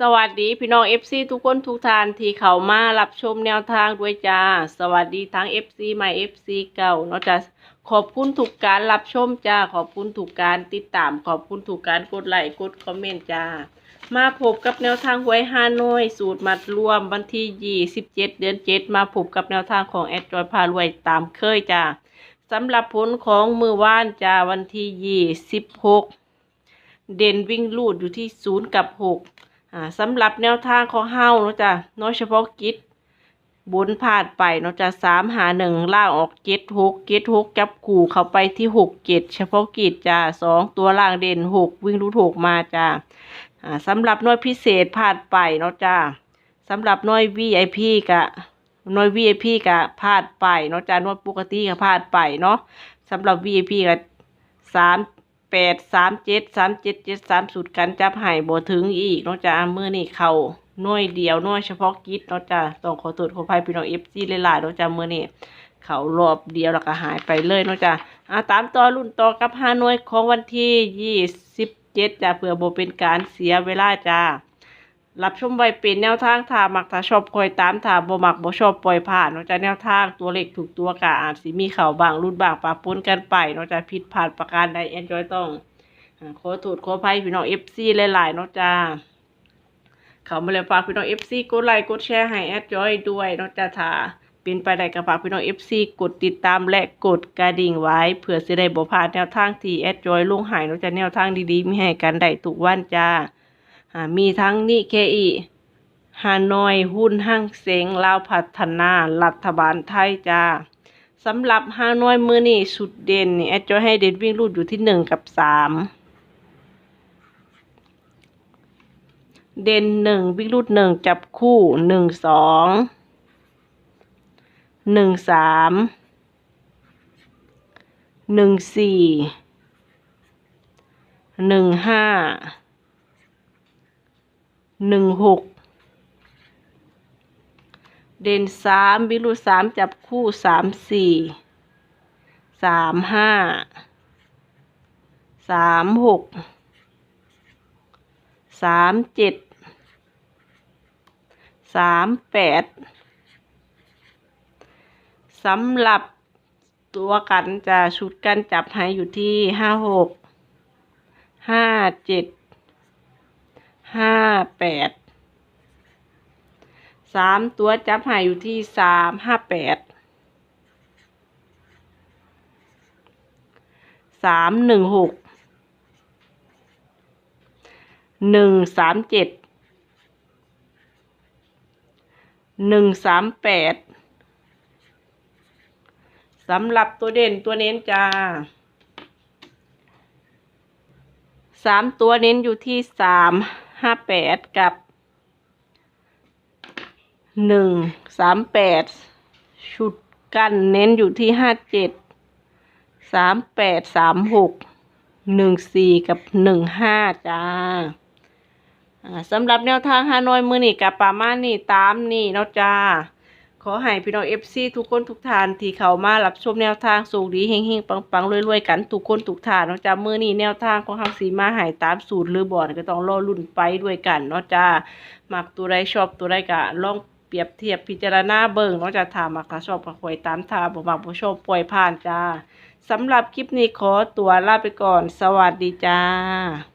สวัสดีพี่น้อง FC ทุกคนทุกท่านที่เข้ามารับชมแนวทางด้วยจ้า สวัสดีทั้ง FC ใหม่ FC เก่าเนาะจ้าขอบคุณทุกการรับชมจ้า ขอบคุณทุกการติดตาม ขอบคุณทุกการกดไลค์กดคอมเมนต์จ้า มาพบกับแนวทางหวยฮานอย สูตรมัดรวมวันที่27เจ็ดเดือน7มาพบกับแนวทางของแอดจอยพารวยตามเคยจ้าสำหรับผลของมือว่านจ้าวันที่26เด่นวิ่งลูดอยู่ที่0กับ6 อ่าสำหรับแนวทางของเฮาเนาะจ้ะเนาะเฉพาะกิจบนพาดไปเนาะจ้ะสามหาหนึ่งล่างออกเจ็ดหกเจ็ดหกจับขู่เข้าไปที่หกเจ็ดเฉพาะกิจจ้ะสองตัวล่างเด่นหกวิ่งรูดหกมาจ้ะอ่าสำหรับหน้อยพิเศษพาดไปเนาะจ้ะสำหรับหน้อย VIP กะหน้อย VIP กะพาดไปเนาะจ้ะหน้อยปกติกะพาดไปเนาะสำหรับ VIP กะสาม แปดสามเจ็ดสามเจ็ดเจ็ดสามสุดกันจับหายบ่ถึงอีกเนาะจ้ามื้อนี่เขาหน่วยเดียวหน่วยเฉพาะกิจเนาะจ้าต้องขอตรวจขออภัยพี่น้อง FC หลายๆเนาะจ้ามื้อนี่เขารอบเดียวแล้วก็หายไปเลยเนาะจ้าอ่าตามต่อรุ่นต่อกับห้าหน่วยของวันที่ยี่สิบเจ็ดจ้าเผื่อบ่เป็นการเสียเวลาจ้า รับชมไว้เป็นแนวทางถ้ามักถ้าชอบคอยตามถ้าบ่มักบ่ชอบปล่อยผ่านเนาะจ้ะแนวทางตัวเลขถูกตัวกะอาจสิมีเข่าบางรุ่นบางปะปนกันไปเนาะจ้ะผิดพลาดประการใดแอนจอยต้องขอโทษขออภัยพี่น้อง FC หลายๆเนาะจ้าเขามาเลยฝากพี่น้อง FC กดไลค์กดแชร์ให้แอดจอยด้วยเนาะจ้ะถ้าเป็นไปได้ก็ฝากพี่น้อง FC กดติดตามและกดกระดิ่งไว้เพื่อสิได้บ่พลาดแนวทางที่แอดจอยลงให้เนาะจ้ะแนวทางดีๆมีให้กันได้ทุกวันจ้า มีทั้งนิเคอีฮานอย หุ้นห้างเสงลาวพัฒนา รัฐบาลไทยจ้าสำหรับฮานอยมือนี่สุดเด่นนี่แอดจอยให้เด่นวิ่งรูดอยู่ที่หนึ่งกับสามเด่นหนึ่งวิ่งรูดหนึ่งจับคู่หนึ่งสองหนึ่งสามหนึ่งสี่หนึ่งห้า หนึ่งหกเด่นสามวิรุสามจับคู่สามสี่สามห้าสามหกสามเจ็ดสามแปดสำหรับตัวกันจะชุดกันจับให้อยู่ที่ห้าหกห้าเจ็ด ห้าแปดสามตัวจับหายอยู่ที่สามห้าแปดสามหนึ่งหกหนึ่งสามเจ็ดหนึ่งสามแปดสำหรับตัวเด่นตัวเน้นจ้าสามตัวเน้นอยู่ที่สาม ห้าแปดกับหนึ่งสามแปดชุดกันเน้นอยู่ที่ห้าเจ็ดสามแปดสามหกหนึ่งสี่กับหนึ่งห้าจ้าสำหรับแนวทางฮานอยมือนี่กับปามานี่ตามนี่เนาะจ้า ขอให้พี่น้องเอฟซีทุกคนทุกทานที่เข้ามารับชมแนวทางสูงดีเฮงๆปังๆรวยๆกันทุกคนทุกทานเนาะจ้ามือนี้แนวทางของเฮาสีมาใหายตามสูตรหรือบอดก็ต้องรอรุ่นไปด้วยกันเนาะจ้ามักตัวใดชอบตัวใดก็ลองเปรียบเทียบพิจารณาเบิ่งเนาะจ้าถามักถ้าชอบก็คอยตามถ้าบ่มักบ่ชอบปล่อยผ่านจ้าสำหรับคลิปนี้ขอตัวลาไปก่อน สวัสดีจ้า